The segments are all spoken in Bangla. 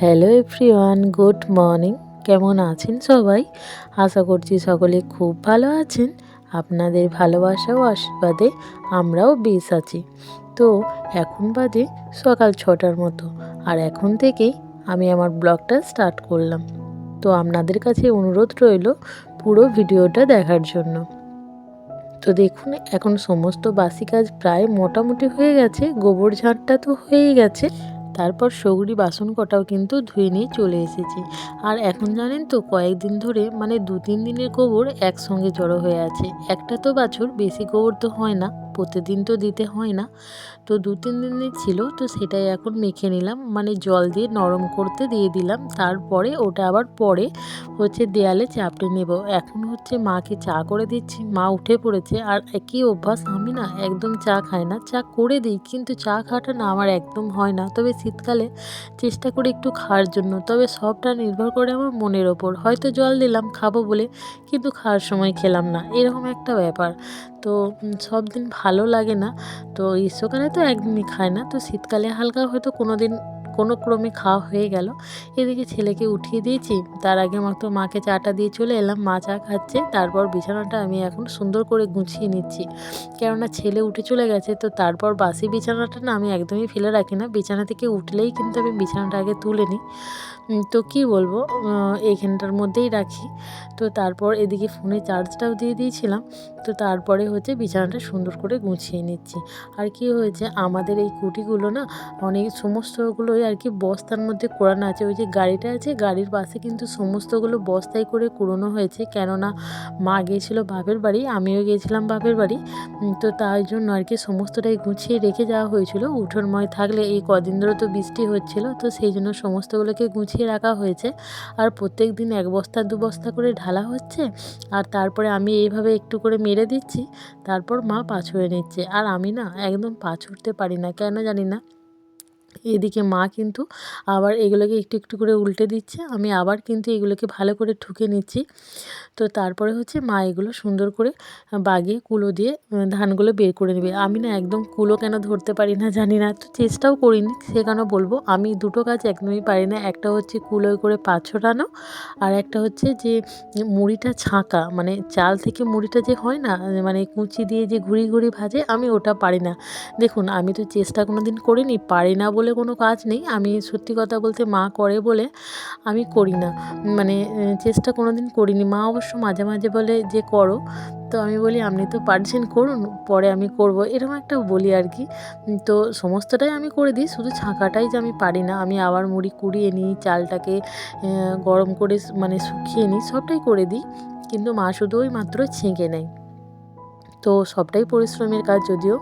হ্যালো এভরিওয়ান গুড মর্নিং কেমন আছেন সবাই? আশা করছি সকলে খুব ভালো আছেন। আপনাদের ভালোবাসা ও আশীর্বাদে আমরাও বেশ আছি। তো এখন বাজে সকাল ছটার মতো। আর এখন থেকেই আমি আমার ব্লগটা স্টার্ট করলাম। তো আপনাদের কাছে অনুরোধ রইল পুরো ভিডিওটা দেখার জন্য। তো দেখুন, এখন সমস্ত বাসি কাজ প্রায় মোটামুটি হয়ে গেছে। গোবর ঝাঁটটা তো হয়েই গেছে। তারপর সৌরি বাসন কটাও কিন্তু ধুয়ে নিয়ে চলে এসেছি। আর এখন জানেন তো, কয়েকদিন ধরে মানে দু তিন দিনের গোবর একসঙ্গে জড়ো হয়ে আছে। একটা তো বাছুর, বেশি গোবর তো হয় না। প্রতিদিন তো দিতে হয় না। তো দু, তিন দিনের ছিল, তো সেটাই এখন মেখে নিলাম। মানে জল দিয়ে নরম করতে দিয়ে দিলাম। তারপরে ওটা আবার পরে হচ্ছে দেয়ালে চাপড়ে নেব। এখন হচ্ছে মাকে চা করে দিচ্ছি। মা উঠে পড়েছে। আর একই অভ্যাস, আমি না একদম চা খাই না। চা করে দিই, কিন্তু চা খাওয়াটা না আমার একদম হয় না। তবে শীতকালে চেষ্টা করি একটু খাওয়ার জন্য। তবে সবটা নির্ভর করে আমার মনের ওপর। হয়তো জল দিলাম, খাব বলে, কিন্তু খাওয়ার সময় খেলাম না। এরকম একটা ব্যাপার। তো সব দিন ভালো লাগে না। তো, গ্রীষ্মকালে তো একদিনই খায় না। তো, শীতকালে হালকা হয়তো কোনো দিন কোনো ক্রমে খাওয়া হয়ে গেল। এদিকে ছেলেকে উঠিয়ে দিয়েছি। তার আগে মতো মাকে চাটা দিয়ে চলে এলাম। মা চা খাচ্ছে। তারপর বিছানাটা আমি এখন সুন্দর করে গুছিয়ে নিচ্ছি। কেননা ছেলে উঠে চলে গেছে, তো তারপর বাসি বিছানাটা না আমি একদমই ফেলে রাখি না। বিছানা থেকে উঠলেই কিন্তু আমি বিছানাটা আগে তুলে নিই। তো কি বলব? এইখানটার মধ্যেই রাখি। তো তারপর এদিকে ফোনে চার্জটাও দিয়ে দিয়েছিলাম। তো তারপরে হচ্ছে বিছানাটা সুন্দর করে গুছিয়ে নিচ্ছি। আর কি হয়েছে? আমাদের এই কুটিগুলো না অনেক সমস্তগুলোই আর কি বস্তার মধ্যে কোরানো আছে। ওই যে গাড়িটা আছে, গাড়ির পাশে কিন্তু সমস্তগুলো বস্তায় করে কুড়োনো হয়েছে। কেননা মা গিয়েছিল বাপের বাড়ি, আমিও গিয়েছিলাম বাপের বাড়ি। তো তাই জন্য আর কি সমস্তটাই গুছিয়ে রেখে যাওয়া হয়েছিল। উঠোনময় থাকলে এই কদিন ধরে তো বৃষ্টি হচ্ছিল, তো সেই জন্য সমস্তগুলোকে গুছিয়ে রাখা হয়েছে। আর প্রত্যেক দিন এক বস্তা, দু বস্তা করে ঢালা হচ্ছে। আর তারপরে আমি এইভাবে একটু করে মেরে দিচ্ছি। তারপর মা পাছুড়ে নিচ্ছে। আর আমি না একদম পাছুড়তে পারি না। কেন জানি না। এদিকে মা কিন্তু আবার এগুলোকে একটু একটু করে উল্টে দিচ্ছে। আমি আবার কিন্তু এগুলোকে ভালো করে ঠুকে নিচ্ছি। তো তারপরে হচ্ছে মা এগুলো সুন্দর করে বাগিয়ে কুলো দিয়ে ধানগুলো বের করে নেবে। আমি না একদম কুলো কেন ধরতে পারি না জানি না। তো চেষ্টাও করিনি, সে কেন বলব? আমি দুটো কাজ একদমই পারি না। একটা হচ্ছে কুলোয় করে পাঁচ ছোটানো আর একটা হচ্ছে যে মুড়িটা ছাঁকা। মানে চাল থেকে মুড়িটা যে হয় না মানে কুচি দিয়ে যে ঘুরি ঘুরি ভাজে, আমি ওটা পারি না। দেখুন, আমি তো চেষ্টা কোনো দিন করিনি, পারি না বলে কোনো কাজ নেই। আমি সত্যি কথা বলতে মা করে বলে আমি করি না। মানে চেষ্টা কোনো দিন করিনি। মা অবশ্য মাঝে মাঝে বলে যে করো। তো আমি বলি, আপনি তো পারছেন, করুন। পরে আমি করব। এরকম একটা বলি আর কি। তো সমস্তটাই আমি করে দিই। শুধু ছাঁকাটাই যে আমি পারি না। আমি আবার মুড়ি কুড়িয়ে নিই, চালটাকে গরম করে মানে শুকিয়ে নিই, সবটাই করে দিই। কিন্তু মা শুধু ওই মাত্র ছেঁকে নেয়। তো সবটাই পরিশ্রমের কাজ যদিও।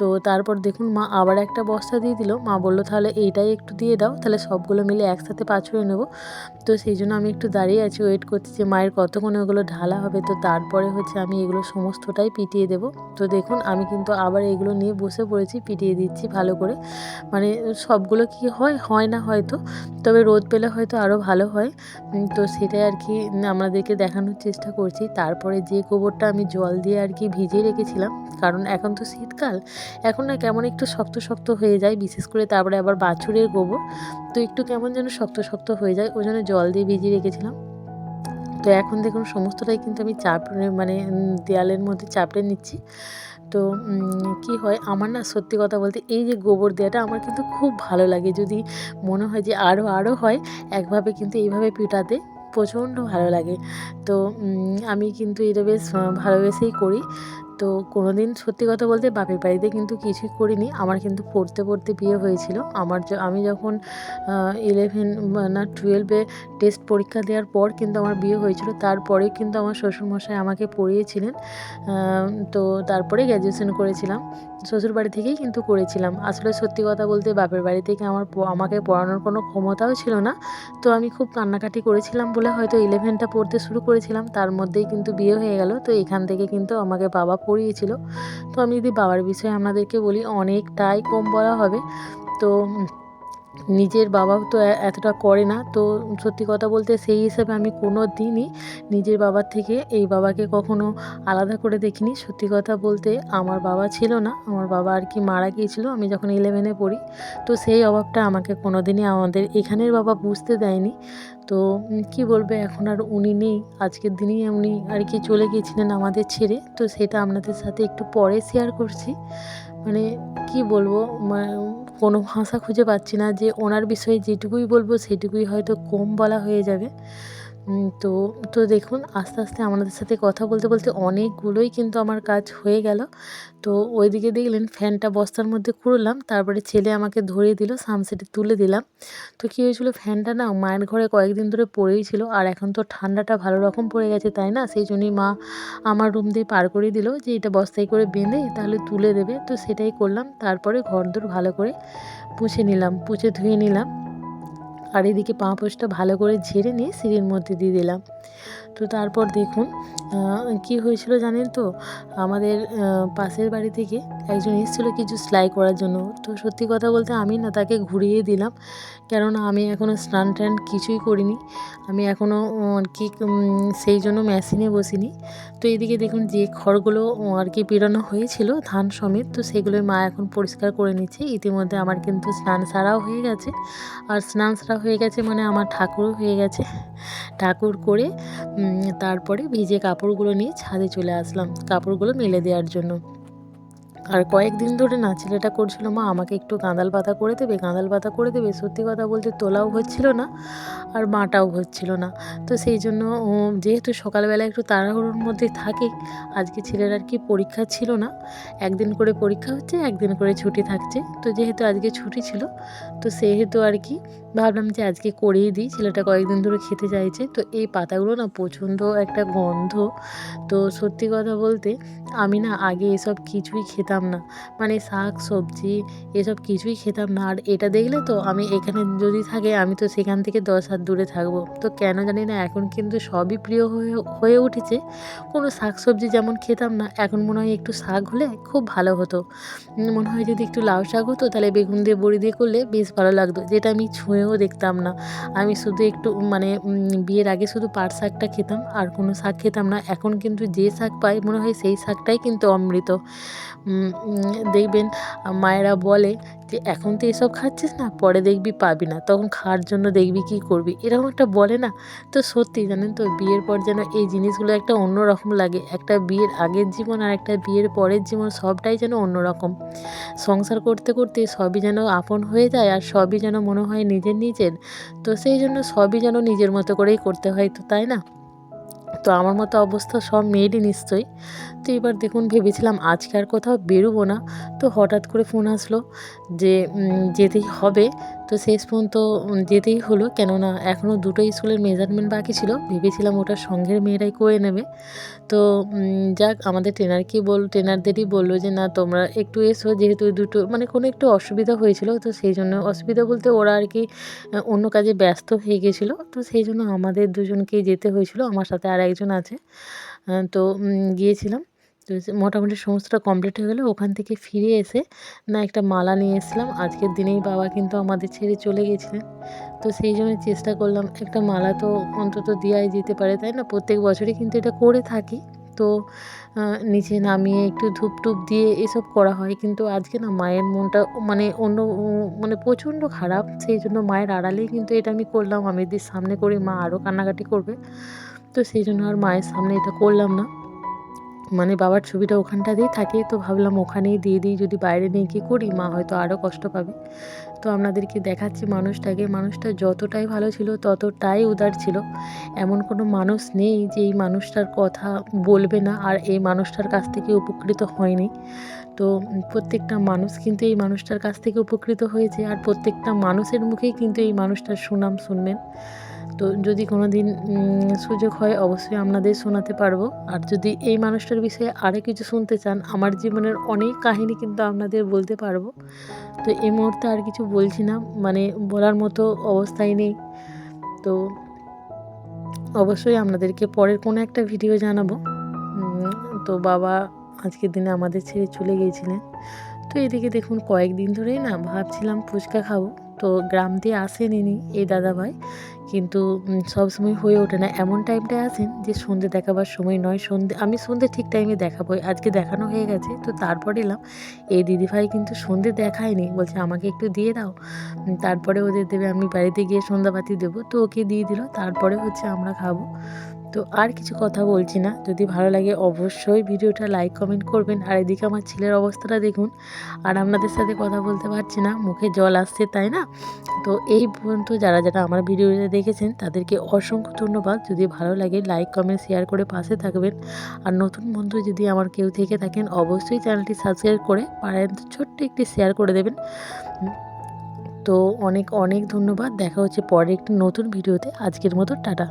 তো তারপর দেখুন মা আবার একটা বস্তা দিয়ে দিল। মা বলল, তাহলে এইটাই একটু দিয়ে দাও, তাহলে সবগুলো মিলে একসাথে পাঁচড়ে নেব। তো সেই জন্য আমি একটু দাঁড়িয়ে আছি ওয়েট করছি যে মায়ের কতক্ষণে ওগুলো ঢালা হবে। তো তারপরে হচ্ছে আমি এগুলো সমস্তটাই পিটিয়ে দেব। তো দেখুন আমি কিন্তু আবার এগুলো নিয়ে বসে পড়েছি, পিটিয়ে দিচ্ছি ভালো করে। মানে সবগুলো কি হয়? হয় না হয়তো। তবে রোদ পেলে হয়তো আরও ভালো হয়। তো সেটাই আর কি আমাদেরকে দেখানোর চেষ্টা করছি। তারপরে যে গোবরটা আমি জল দিয়ে আর কি ভিজিয়ে রেখেছিলাম। কারণ এখন তো শীতকাল, এখন না কেমন একটু শক্ত শক্ত হয়ে যায়, বিশেষ করে তারপরে আবার বাছুরের গোবর। তো একটু কেমন যেন শক্ত শক্ত হয়ে যায়, ওই জন্য জল দিয়ে ভিজিয়ে রেখেছিলাম। তো এখন দেখুন সমস্তটাই কিন্তু আমি চাপ মানে দেয়ালের মধ্যে চাপড়ে নিচ্ছি। তো কি হয়, আমার না সত্যি কথা বলতে এই যে গোবর দেওয়াটা আমার কিন্তু খুব ভালো লাগে। যদি মনে হয় যে আরও আরও হয়, একভাবে কিন্তু এইভাবে পিটাতে প্রচণ্ড ভালো লাগে। তো আমি কিন্তু এটা বেশ ভালোবেসেই করি। তো কোনো দিন সত্যি কথা বলতে বাপের বাড়িতে কিন্তু কিছুই করিনি। আমার কিন্তু পড়তে পড়তে বিয়ে হয়েছিল। আমার আমি যখন ইলেভেন না টুয়েলভে টেস্ট পরীক্ষা দেওয়ার পর কিন্তু আমার বিয়ে হয়েছিল। তারপরে কিন্তু আমার শ্বশুরমশাই আমাকে পড়িয়েছিলেন। তো তারপরে গ্র্যাজুয়েশন করেছিলাম। শ্বশুর বাড়ি থেকেই কিন্তু করেছিলাম। আসলে সত্যি কথা বলতে বাপের বাড়ি থেকে আমার আমাকে পড়ানোর কোনো ক্ষমতাও ছিল না। তো আমি খুব কান্নাকাটি করেছিলাম বলে হয়তো ইলেভেনটা পড়তে শুরু করেছিলাম। তার মধ্যেই কিন্তু বিয়ে হয়ে গেল। তো এখান থেকে কিন্তু আমাকে বাবা পড়িয়েছিল। তো আমি যদি বাবার বিষয়ে আপনাদেরকে বলি, অনেকটাই কম বলা হবে। তো নিজের বাবাও তো এতটা করে না। তো সত্যি কথা বলতে সেই হিসাবে আমি কোনো দিনই নিজের বাবার থেকে এই বাবাকে কখনো আলাদা করে দেখিনি। সত্যি কথা বলতে আমার বাবা ছিল না। আমার বাবা আর কি মারা গিয়েছিল আমি যখন ইলেভেনে পড়ি। তো সেই অভাবটা আমাকে কোনো দিনই আমাদের এখানের বাবা বুঝতে দেয়নি। তো কি বলবে এখন আর উনি নেই। আজকের দিনেই উনি আর কি চলে গিয়েছিলেন আমাদের ছেড়ে। তো সেটা আপনাদের সাথে একটু পরে শেয়ার করছি। মানে কি বলব কোনো ভাষা খুঁজে পাচ্ছি না যে ওনার বিষয়ে যেটুকুই বলব সেটুকুই হয়তো কম বলা হয়ে যাবে। তো তো দেখুন, আস্তে আস্তে আমাদের সাথে কথা বলতে বলতে অনেকগুলোই কিন্তু আমার কাজ হয়ে গেল। তো ওইদিকে দেখলেন, ফ্যানটা বস্তার মধ্যে কুড়লাম তারপরে ছেলে আমাকে ধরিয়ে দিল সামসেটে তুলে দিলাম। তো কী হয়েছিল, ফ্যানটা না মায়ের ঘরে কয়েকদিন ধরে পড়েই ছিল, আর এখন তো ঠান্ডাটা ভালো রকম পড়ে গেছে, তাই না? সেই জন্যই মা আমার রুম দিয়ে পার করে দিল, যে এটা বস্তায় করে বেঁধে তাহলে তুলে দেবে। তো সেটাই করলাম, তারপরে ঘরদোর ভালো করে পুছে নিলাম, পুছে ধুয়ে নিলাম। আর এদিকে পাঁপোশটা ভালো করে ঝেড়ে নিয়ে সিঁড়ির মধ্যে দিয়ে দিলাম। তো তারপর দেখুন কি হয়েছিল জানেন তো? আমাদের পাশের বাড়ি থেকে একজন এসেছিল কিছু সেলাই করার জন্য। তো সত্যি কথা বলতে আমি না তাকে ঘুরিয়ে দিলাম, কেননা আমি এখনও স্নান টান কিছুই করিনি। আমি এখনও আর কি সেই জন্য মেশিনে বসিনি। তো এদিকে দেখুন যে খড়গুলো আর কি পেরানো হয়েছিল, ধান সমেত, তো সেগুলোই মা এখন পরিষ্কার করে নিচ্ছে। ইতিমধ্যে আমার কিন্তু স্নান সারাও হয়ে গেছে। আর স্নান সারা হয়ে গেছে মানে আমার ঠাকুরও হয়ে গেছে। ঠাকুর করে তারপরে ভিজে কাপড়গুলো নিয়ে ছাদে চলে আসলাম। কাপড়গুলো মেলে দেওয়ার জন্য। আর কয়েকদিন ধরে না ছেলেটা করছিল মা, আমাকে একটু গাঁদাল পাতা করে দেবে গাঁদাল পাতা করে দেবে। সত্যি কথা বলতে তোলাও হচ্ছিল না আর মাটাও হচ্ছিল না। তো সেই জন্য যেহেতু সকালবেলা একটু তাড়াহুড়োর মধ্যে থাকে, আজকে ছেলের আর কি পরীক্ষা ছিল না। একদিন করে পরীক্ষা হচ্ছে, একদিন করে ছুটি থাকছে। তো যেহেতু আজকে ছুটি ছিল, তো সেহেতু আর কি ভাবলাম যে আজকে করেই দিই। ছেলেটা কয়েকদিন ধরে খেতে চাইছে। তো এই পাতাগুলো না প্রচণ্ড একটা গন্ধ। তো সত্যি কথা বলতে, আমি না আগে এসব কিছুই খেতাম না। মানে শাক, সবজি এসব কিছুই খেতাম না। আর এটা দেখলে তো আমি এখানে যদি থাকে, আমি তো সেখান থেকে দশ হাত দূরে থাকব। তো কেন জানি না, এখন কিন্তু সবই প্রিয় হয়ে হয়ে উঠেছে। কোনো শাক, সবজি যেমন খেতাম না, এখন মনে হয় একটু শাক হলে খুব ভালো হতো। মনে হয় যদি একটু লাউ শাক হতো, তাহলে বেগুন দিয়ে, বড়ি দিয়ে করলে বেশ ভালো লাগতো। যেটা আমি ছুঁয়েও দেখতাম না। আমি শুধু একটু মানে বিয়ের আগে শুধু পাট শাকটা খেতাম, আর কোনো শাক খেতাম না। এখন কিন্তু যে শাক পাই, মনে হয় সেই শাকটাই কিন্তু অমৃত। দেখবেন মায়েরা বলে যে, এখন তো এসব খাচ্ছিস না, পরে দেখবি পাবি না। তখন খাওয়ার জন্য দেখবি কী করবি? এরকম একটা বলে না? তো সত্যি জানেন তো, বিয়ের পর যেন এই জিনিসগুলো একটা অন্যরকম লাগে। একটা বিয়ের আগের জীবন আর একটা বিয়ের পরের জীবন সবটাই যেন অন্যরকম। সংসার করতে করতে সবই যেন আপন হয়ে যায় আর সবই যেন মনে হয় নিজের নিজের। তো সেই জন্য সবই যেন নিজের মতো করেই করতে হয়, তো তাই না? তো আমার মতো অবস্থা সব মেয়েরই নিশ্চয়ই। তো এবার দেখুন, ভেবেছিলাম আজকে আর কোথাও বেরোবো না। তো হঠাৎ করে ফোন আসলো যে যেতেই হবে। তো শেষ পর্যন্ত যেতেই হলো। কেননা এখনও দুটো স্কুলের মেজারমেন্ট বাকি ছিল। ভেবেছিলাম ওটা সঙ্গের মেয়েরাই করে নেবে। তো যাক, আমাদের ট্রেনারকেই বল ট্রেনারদেরই বলল যে, না, তোমরা একটু এসো। যেহেতু দুটো মানে কোনো একটু অসুবিধা হয়েছিল। তো সেই জন্য অসুবিধা বলতে ওরা আর কি অন্য কাজে ব্যস্ত হয়ে গেছিল। তো সেই জন্য আমাদের দুজনকেই যেতে হয়েছিল। আমার সাথে আর একজন আছে তো গিয়েছিলাম। তো মোটামুটি সমস্তটা কমপ্লিট হয়ে গেলো। ওখান থেকে ফিরে এসে না একটা মালা নিয়ে এসেছিলাম। আজকের দিনেই বাবা কিন্তু আমাদের ছেড়ে চলে গেছিলেন। তো সেই জন্য চেষ্টা করলাম একটা মালা তো অন্তত দেওয়াই যেতে পারে, তাই না? প্রত্যেক বছরই কিন্তু এটা করে থাকি। তো নিচে নামিয়ে একটু ধূপ টুপ দিয়ে এসব করা হয়। কিন্তু আজকে না মায়ের মনটা মানে অন্য মানে প্রচণ্ড খারাপ। সেই জন্য মায়ের আড়ালেই কিন্তু এটা আমি করলাম। আমি যদি সামনে করি মা আরও কান্নাকাটি করবে। তো সেই জন্য আর মায়ের সামনে এটা করলাম না। মানে বাবার ছবিটা ওখানটাতেই থাকে তো ভাবলাম ওখানেই দিয়ে দিই, যদি বাইরে নিয়ে গিয়ে করি, মা হয়তো আরও কষ্ট পাবে। তো আপনাদেরকে দেখাচ্ছি মানুষটাকে, মানুষটা যতটাই ভালো ছিল ততটাই উদার ছিল। এমন কোনো মানুষ নেই যে এই মানুষটার কথা বলবে না আর এই মানুষটার কাছ থেকে উপকৃত হয়নি। তো প্রত্যেকটা মানুষ কিন্তু এই মানুষটার কাছ থেকে উপকৃত হয়েছে আর প্রত্যেকটা মানুষের মুখেই কিন্তু এই মানুষটার সুনাম শুনবেন। তো যদি কোনো দিন সুযোগ হয়, অবশ্যই আপনাদের শোনাতে পারব। আর যদি এই মানুষটার বিষয়ে আরও কিছু শুনতে চান, আমার জীবনের অনেক কাহিনী কিন্তু আপনাদের বলতে পারব। তো এই মুহূর্তে আর কিছু বলছি না মানে বলার মতো অবস্থায় নেই। তো অবশ্যই আপনাদেরকে পরের কোনো একটা ভিডিও জানাব। তো বাবা আজকের দিনে আমাদের ছেড়ে চলে গিয়েছিলেন। তো এদিকে দেখুন, কয়েকদিন ধরেই না ভাবছিলাম ফুচকা খাব। তো গ্রাম দিয়ে আসেন ইনি, এই দাদাভাই। কিন্তু সবসময় হয়ে ওঠে না। এমন টাইমটায় আসেন যে সন্ধে দেখাবার সময় নয়। সন্ধে, আমি সন্ধে ঠিক টাইমে দেখাবো আজকে দেখানো হয়ে গেছে। তো তারপর এলাম। এই দিদিভাই কিন্তু সন্ধে দেখায়নি। বলছে, আমাকে একটু দিয়ে দাও। তারপরে ওদের দেবে, আমি বাড়িতে গিয়ে সন্ধ্যাবাতি দেবো। তো ওকে দিয়ে দিল। তারপরে হচ্ছে আমরা খাব। তো আর কিছু কথা বলছি না। যদি ভালো লাগে অবশ্যই ভিডিওটা লাইক কমেন্ট করবেন। আর এদিকে আমার ছেলের অবস্থাটা দেখুন। আর আপনাদের সাথে কথা বলতে পারছি না, মুখে জল আসছে, তাই না? তো এই পর্যন্ত যারা যারা আমার ভিডিওটা দেখেছেন, তাদেরকে অসংখ্য ধন্যবাদ। যদি ভালো লাগে লাইক কমেন্ট শেয়ার করে পাশে থাকবেন। আর নতুন বন্ধু যদি আমার কেউ থেকে থাকেন, অবশ্যই চ্যানেলটি সাবস্ক্রাইব করে পারেন ছোট্ট একটি শেয়ার করে দেবেন। তো অনেক অনেক ধন্যবাদ। দেখা হচ্ছে পরে একটি নতুন ভিডিওতে। আজকের মতো টাটা।